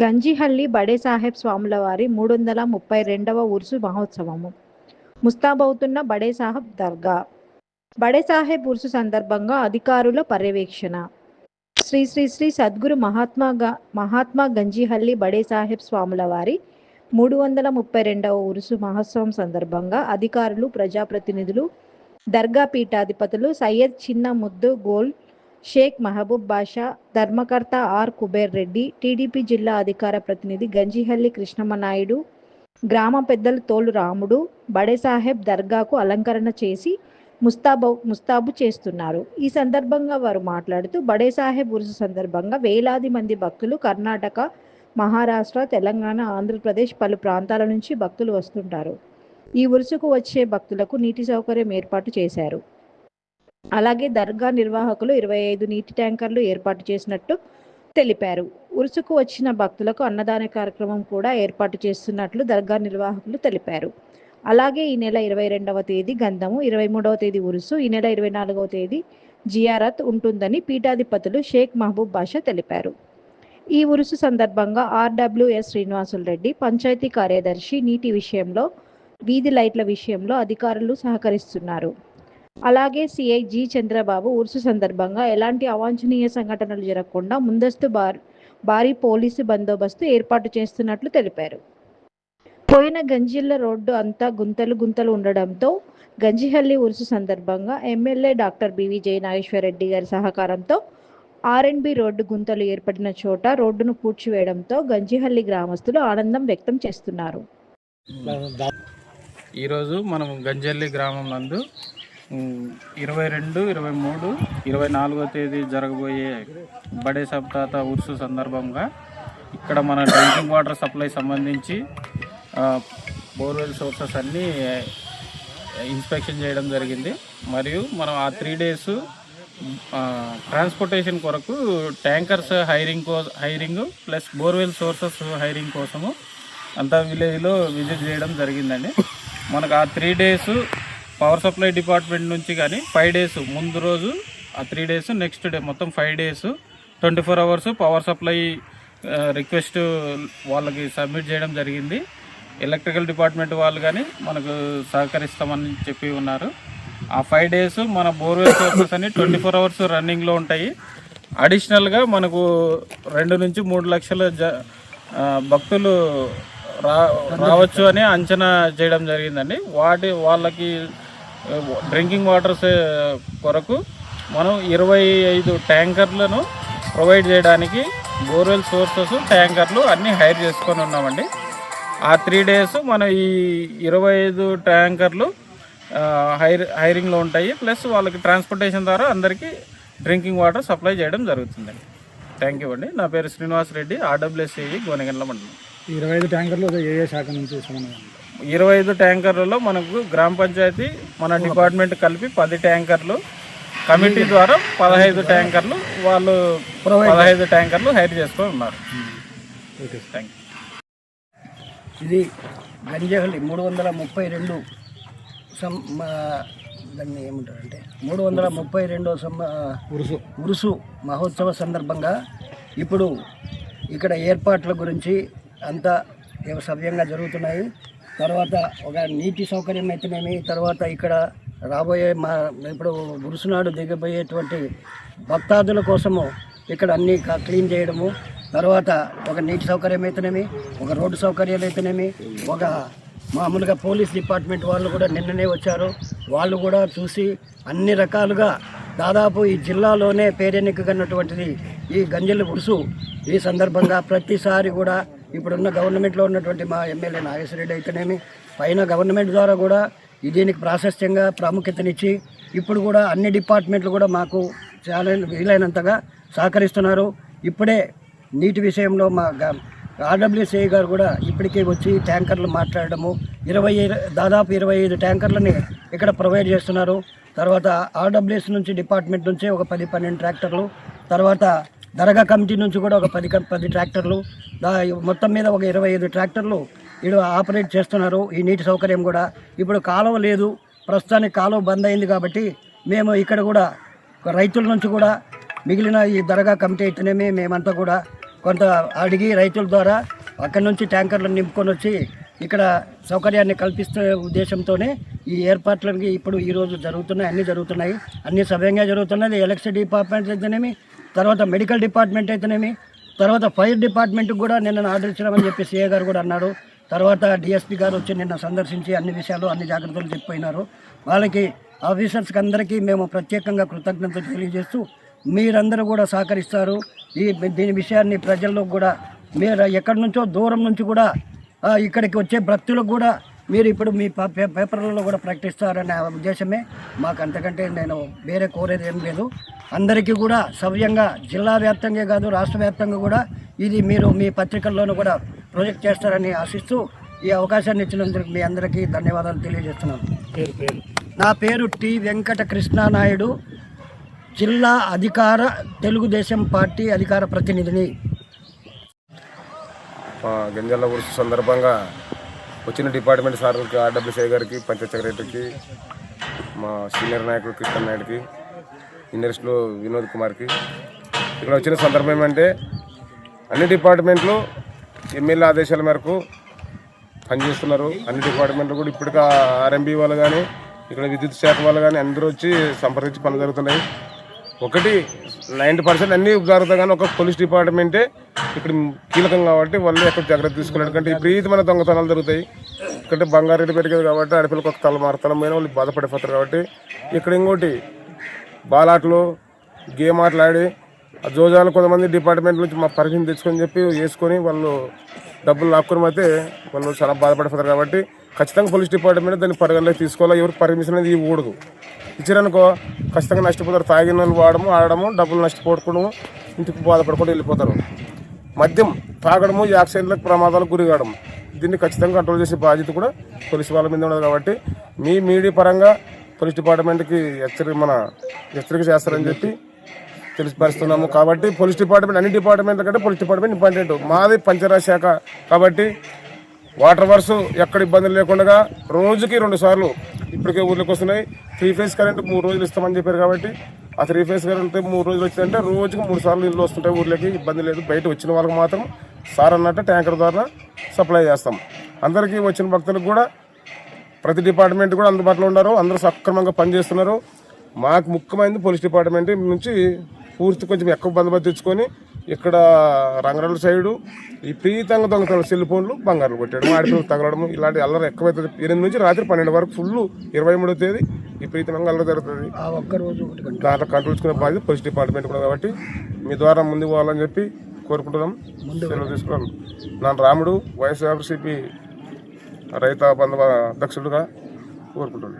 గంజిహల్లి బడే సాహెబ్ స్వాముల వారి మూడు వందల ముప్పై రెండవ ఉరుసు మహోత్సవము. ముస్తాబవుతున్న బడే సాహెబ్ దర్గా. బడే సాహెబ్ ఉరుసు సందర్భంగా అధికారుల పర్యవేక్షణ. శ్రీ శ్రీ శ్రీ సద్గురు మహాత్మా మహాత్మా గంజిహల్లి బడే సాహెబ్ స్వాముల వారి మూడు వందల ముప్పై రెండవ ఉరుసు మహోత్సవం సందర్భంగా అధికారులు ప్రజాప్రతినిధులు దర్గా పీఠాధిపతులు సయ్యద్ చిన్న ముద్దు గోల్ షేక్ మహబూబ్ బాషా ధర్మకర్త ఆర్ కుబేర్ రెడ్డి టీడీపీ జిల్లా అధికార ప్రతినిధి గంజిహల్లి కృష్ణమ్మ నాయుడు గ్రామ పెద్దలు తోలు రాముడు బడేసాహెబ్ దర్గాకు అలంకరణ చేసి ముస్తాబు ముస్తాబు చేస్తున్నారు. ఈ సందర్భంగా వారు మాట్లాడుతూ బడేసాహెబ్ ఉరుసు సందర్భంగా వేలాది మంది భక్తులు కర్ణాటక మహారాష్ట్ర తెలంగాణ ఆంధ్రప్రదేశ్ పలు ప్రాంతాల నుంచి భక్తులు వస్తుంటారు. ఈ ఉరుసుకు వచ్చే భక్తులకు నీటి సౌకర్యం ఏర్పాటు చేశారు. అలాగే దర్గా నిర్వాహకులు ఇరవై ఐదు నీటి ట్యాంకర్లు ఏర్పాటు చేసినట్టు తెలిపారు. ఉరుసుకు వచ్చిన భక్తులకు అన్నదాన కార్యక్రమం కూడా ఏర్పాటు చేస్తున్నట్లు దర్గా నిర్వాహకులు తెలిపారు. అలాగే ఈ నెల ఇరవై రెండవ తేదీ గంధము ఇరవై మూడవ తేదీ ఉరుసు ఈ నెల ఇరవై నాలుగవ తేదీ జియారత్ ఉంటుందని పీఠాధిపతులు షేక్ మహబూబ్ బాషా తెలిపారు. ఈ ఉరుసు సందర్భంగా ఆర్డబ్ల్యూఎస్ శ్రీనివాసులు రెడ్డి పంచాయతీ కార్యదర్శి నీటి విషయంలో వీధి లైట్ల విషయంలో అధికారులు సహకరిస్తున్నారు. అలాగే సిఐ జి చంద్రబాబు ఉరుసు సందర్భంగా ఎలాంటి అవాంఛనీయ సంఘటనలు జరగకుండా ముందస్తు భారీ భారీ పోలీసు బందోబస్తు ఏర్పాటు చేస్తున్నట్లు తెలిపారు. పోయిన గంజిల్ల రోడ్డు అంతా గుంతలు గుంతలు ఉండడంతో గంజిహల్లి ఉరుసు సందర్భంగా MLA doctor B V Jaya Nageswara Reddy గారి సహకారంతో ఆర్ఎన్బి రోడ్డు గుంతలు ఏర్పడిన చోట రోడ్డును పూడ్చివేయడంతో గంజిహల్లి గ్రామస్తులు ఆనందం వ్యక్తం చేస్తున్నారు. ఈరోజు మనం గంజల్లి గ్రామం నందు ఇరవై రెండు ఇరవై మూడు ఇరవై నాలుగో తేదీ జరగబోయే బడే సప్తాత ఉర్సు సందర్భంగా ఇక్కడ మన డ్రింకింగ్ వాటర్ సప్లై సంబంధించి బోర్వెల్ సోర్సెస్ అన్నీ ఇన్స్పెక్షన్ చేయడం జరిగింది. మరియు మనం ఆ త్రీ డేస్ ట్రాన్స్పోర్టేషన్ కొరకు ట్యాంకర్స్ హైరింగ్ కో hiring plus borewell sources hiring కోసము అంతా విలేజ్లో విజిట్ చేయడం జరిగిందండి. మనకు ఆ three days power supply department నుంచి కానీ ఫైవ్ డేస్ ముందు రోజు ఆ త్రీ డేస్ నెక్స్ట్ డే మొత్తం five days twenty four hours power supply request వాళ్ళకి సబ్మిట్ చేయడం జరిగింది. ఎలక్ట్రికల్ డిపార్ట్మెంట్ వాళ్ళు కానీ మనకు సహకరిస్తామని చెప్పి ఉన్నారు. ఆ ఫైవ్ డేస్ మన బోర్వెల్ సోర్సెస్ అని ట్వంటీ ఫోర్ అవర్స్ రన్నింగ్లో ఉంటాయి. అడిషనల్గా మనకు రెండు నుంచి మూడు లక్షల జ భక్తులు రా రావచ్చు అని అంచనా చేయడం జరిగిందండి. వాటి వాళ్ళకి డ్రింకింగ్ వాటర్స్ కొరకు మనం ఇరవై ఐదు ట్యాంకర్లను ప్రొవైడ్ చేయడానికి బోర్వెల్ సోర్సెస్ ట్యాంకర్లు అన్నీ హైర్ చేసుకొని ఉన్నామండి. ఆ త్రీ డేస్ మన ఈ ఇరవై ఐదు ట్యాంకర్లు హైర్ హైరింగ్లో ఉంటాయి. ప్లస్ వాళ్ళకి ట్రాన్స్పోర్టేషన్ ద్వారా అందరికీ డ్రింకింగ్ వాటర్ సప్లై చేయడం జరుగుతుందండి. థ్యాంక్ యూ అండి. నా పేరు శ్రీనివాస్ రెడ్డి ఆర్డబ్ల్యూఎస్ఏఈ గోనెగండ్ల మండలం. ఇరవై ఐదు ట్యాంకర్లు ఏ ఏ శాఖ నుంచి ఇరవై ఐదు ట్యాంకర్లలో మనకు గ్రామ పంచాయతీ మన డిపార్ట్మెంట్ కలిపి పది ట్యాంకర్లు. కమిటీ ద్వారా పదహైదు ట్యాంకర్లు వాళ్ళు పదహైదు ట్యాంకర్లు హైర్ చేసుకొని ఉన్నారు. ఓకే థ్యాంక్ యూ ఇది గంజహల్లి మూడు వందల ముప్పై రెండు సం దాన్ని ఏమంటారంటే మూడు వందల ముప్పై రెండో సమ ఉరుసు. ఉరుసు మహోత్సవ సందర్భంగా ఇప్పుడు ఇక్కడ ఏర్పాట్ల గురించి అంతా సవ్యంగా జరుగుతున్నాయి. తర్వాత ఒక నీటి సౌకర్యం అయితేనేమి తర్వాత ఇక్కడ రాబోయే మా ఇప్పుడు గురుసునాడు దిగబోయేటువంటి భక్తాదుల కోసము ఇక్కడ అన్నీ క్లీన్ చేయడము తర్వాత ఒక నీటి సౌకర్యం అయితేనేమి ఒక రోడ్డు సౌకర్యాలు అయితేనేమి ఒక మామూలుగా పోలీస్ డిపార్ట్మెంట్ వాళ్ళు కూడా నిన్ననే వచ్చారు వాళ్ళు కూడా చూసి అన్ని రకాలుగా దాదాపు ఈ జిల్లాలోనే పేరెన్నికన్నటువంటిది ఈ గంజల గుడుసు ఈ సందర్భంగా ప్రతిసారి కూడా ఇప్పుడున్న గవర్నమెంట్లో ఉన్నటువంటి మా ఎమ్మెల్యే నాగేశ్వరరెడ్డి అయితేనేమి పైన గవర్నమెంట్ ద్వారా కూడా దీనికి ప్రాశస్త్యంగా ప్రాముఖ్యతనిచ్చి ఇప్పుడు కూడా అన్ని డిపార్ట్మెంట్లు కూడా మాకు చాలా వీలైనంతగా సహకరిస్తున్నారు. ఇప్పుడే నీటి విషయంలో మా ఆర్డబ్ల్యూసీ గారు కూడా ఇప్పటికే వచ్చి ట్యాంకర్లు మాట్లాడము ఇరవై ఐదు- దాదాపు ఇరవై ఐదు ట్యాంకర్లని ఇక్కడ ప్రొవైడ్ చేస్తున్నారు. తర్వాత ఆర్డబ్ల్యూసీ నుంచి డిపార్ట్మెంట్ నుంచి ఒక పది పన్నెండు ట్రాక్టర్లు తర్వాత దరగా కమిటీ నుంచి కూడా ఒక పది పది ట్రాక్టర్లు మొత్తం మీద ఒక ఇరవై ఐదు ట్రాక్టర్లు ఇక్కడ ఆపరేట్ చేస్తున్నారు. ఈ నీటి సౌకర్యం కూడా ఇప్పుడు కాలువ లేదు. ప్రస్తుతానికి కాలువ బంద్ అయింది కాబట్టి మేము ఇక్కడ కూడా రైతుల నుంచి కూడా మిగిలిన ఈ దరగా కమిటీ అయితేనేమి మేమంతా కూడా కొంత అడిగి రైతుల ద్వారా అక్కడి నుంచి ట్యాంకర్లు నింపుకొని వచ్చి ఇక్కడ సౌకర్యాన్ని కల్పిస్తే ఉద్దేశంతోనే ఈ ఏర్పాట్లకి ఇప్పుడు ఈరోజు జరుగుతున్నాయి. అన్నీ జరుగుతున్నాయి. అన్నీ సవ్యంగా జరుగుతున్నది. ఎలక్ట్రిసిటీ డిపార్ట్మెంట్ అయితేనేమి తర్వాత మెడికల్ డిపార్ట్మెంట్ అయితేనేమి తర్వాత ఫైర్ డిపార్ట్మెంట్కి కూడా నిన్న ఆర్డర్ ఇచ్చినామని చెప్పి సీఏ గారు కూడా అన్నారు. తర్వాత డిఎస్పీ గారు వచ్చి నిన్న సందర్శించి అన్ని విషయాలు అన్ని జాగ్రత్తలు చెప్పిపోయినారు వాళ్ళకి ఆఫీసర్స్కి అందరికీ మేము ప్రత్యేకంగా కృతజ్ఞతలు తెలియజేస్తూ మీరందరూ కూడా సహకరిస్తారు. ఈ దీని విషయాన్ని ప్రజల్లో కూడా మీరు ఎక్కడి నుంచో దూరం నుంచి కూడా ఇక్కడికి వచ్చే భక్తులకు కూడా మీరు ఇప్పుడు మీ పా- పే- పేపర్లలో కూడా ప్రకటిస్తారనే ఉద్దేశమే మాకు అంతకంటే నేను వేరే కోరేది ఏం లేదు. అందరికీ కూడా సవ్యంగా జిల్లా వ్యాప్తంగా కాదు రాష్ట్ర వ్యాప్తంగా కూడా ఇది మీరు మీ పత్రికల్లోనూ కూడా ప్రొజెక్ట్ చేస్తారని ఆశిస్తూ ఈ అవకాశాన్ని ఇచ్చినందుకు మీ అందరికీ ధన్యవాదాలు తెలియజేస్తున్నాను. నా పేరు టి వెంకట కృష్ణానాయుడు జిల్లా అధికార తెలుగుదేశం పార్టీ అధికార ప్రతినిధిని. మా గంజాల ఉరుసు సందర్భంగా వచ్చిన డిపార్ట్మెంట్ సార్లకి ఆర్డబ్ల్యూసీ గారికి పంచాయత్ సెక్రటరీకి మా సీనియర్ నాయకుడు కృష్ణ నాయుడుకి ఇండస్ట్రీలో వినోద్ కుమార్కి. ఇక్కడ వచ్చిన సందర్భం ఏమంటే అన్ని డిపార్ట్మెంట్లు ఎమ్మెల్యే ఆదేశాల మేరకు పనిచేస్తున్నారు. అన్ని డిపార్ట్మెంట్లు కూడా ఇప్పటికీ ఆర్ఎంబీ వాళ్ళు కానీ ఇక్కడ విద్యుత్ శాఖ వాళ్ళు కానీ అందరూ వచ్చి సంప్రదించి పనులు జరుగుతున్నాయి. ఒకటి నైంటీ పర్సెంట్ అన్నీ జరుగుతాయి కానీ ఒక పోలీస్ డిపార్ట్మెంటే ఇక్కడ కీలకం కాబట్టి వాళ్ళు ఎక్కడ జాగ్రత్త తీసుకున్నారు. ఎందుకంటే విపరీతమైన దొంగతనాలు జరుగుతాయి. ఎందుకంటే బంగారు రేటు పెరిగేది కాబట్టి ఆడపిల్లకి ఒక తల మారతనం పోయినా వాళ్ళు బాధపడిపోతారు కాబట్టి ఇక్కడ ఇంకోటి బాలాటలు గేమ్ ఆటలాడి ఆ జోజాలు కొంతమంది డిపార్ట్మెంట్ నుంచి మా పరిచయం తెచ్చుకొని చెప్పి వేసుకొని వాళ్ళు డబ్బులు లాక్కుని అయితే వాళ్ళు చాలా బాధపడిపోతారు కాబట్టి ఖచ్చితంగా పోలీస్ డిపార్ట్మెంట్ దాన్ని పరిగణలోకి తీసుకోవాలి. ఎవరు పర్మిషన్ అనేది ఇవ్వకూడదు. ఇచ్చారనుకో ఖచ్చితంగా నష్టపోతారు. తాగిన వాళ్ళు వాడము ఆడము డబ్బులు నష్టపోడుకోవడము ఇంటికి బాధపడకుండా వెళ్ళిపోతారు. మద్యం తాగడము యాక్సిడెంట్లకు ప్రమాదాలకు గురి కావడం. దీన్ని ఖచ్చితంగా కంట్రోల్ చేసే బాధ్యత కూడా పోలీసు వాళ్ళ మీద ఉండదు కాబట్టి మీ మీడియా పరంగా పోలీస్ డిపార్ట్మెంట్కి హెచ్చరిక మన హెచ్చరిక చేస్తారని చెప్పి తెలిసిపరుస్తున్నాము కాబట్టి పోలీస్ డిపార్ట్మెంట్ అన్ని డిపార్ట్మెంట్ల కంటే పోలీస్ డిపార్ట్మెంట్ ఇంపార్టెంట్. మాది పంచరాజ్ శాఖ కాబట్టి వాటర్ వర్స్ ఎక్కడ ఇబ్బందులు లేకుండా రోజుకి రెండు సార్లు ఇప్పటికే ఊర్లోకి వస్తున్నాయి. త్రీ ఫేజ్ కరెంట్ మూడు రోజులు ఇస్తామని చెప్పారు కాబట్టి ఆ త్రీ ఫేజ్ కరెంట్ మూడు రోజులు వచ్చిందంటే రోజుకి మూడు సార్లు నీళ్ళు వస్తుంటాయి ఊర్లోకి ఇబ్బంది లేదు. బయట వచ్చిన వాళ్ళకి మాత్రం సార్ అన్నట్టు ట్యాంకర్ ద్వారా సప్లై చేస్తాం. అందరికీ వచ్చిన భక్తులకు కూడా ప్రతి డిపార్ట్మెంట్ కూడా అందుబాటులో ఉన్నారు. అందరూ సక్రమంగా పనిచేస్తున్నారు. మాకు ముఖ్యమైనది పోలీస్ డిపార్ట్మెంట్ నుంచి పూర్తి కొంచెం ఎక్కువ బందోబస్తు తెచ్చుకొని ఇక్కడ రంగరాల సైడు విపరీతంగా దొంగతనం సెల్ ఫోన్లు బంగారం కొట్టడం. ఆడిపిల్లలు తగలడం ఇలాంటి అల్లరి ఎక్కువైతుంది. ఎనిమిది నుంచి రాత్రి పన్నెండు వరకు ఫుల్ ఇరవై మూడో తేదీ విపరీతంగా అల్లరి జరుగుతుంది. దాంట్లో కంట్రోల్ చేసుకునే బాధ్యత పోలీస్ డిపార్ట్మెంట్ కూడా కాబట్టి మీ ద్వారా ముందుకు పోవాలని చెప్పి కోరుకుంటున్నాం. సెలవు తీసుకున్నాను నాన్న రాముడు వైఎస్ఆర్సీపీ రైత బంధు అధ్యక్షుడుగా కోరుకుంటున్నాను.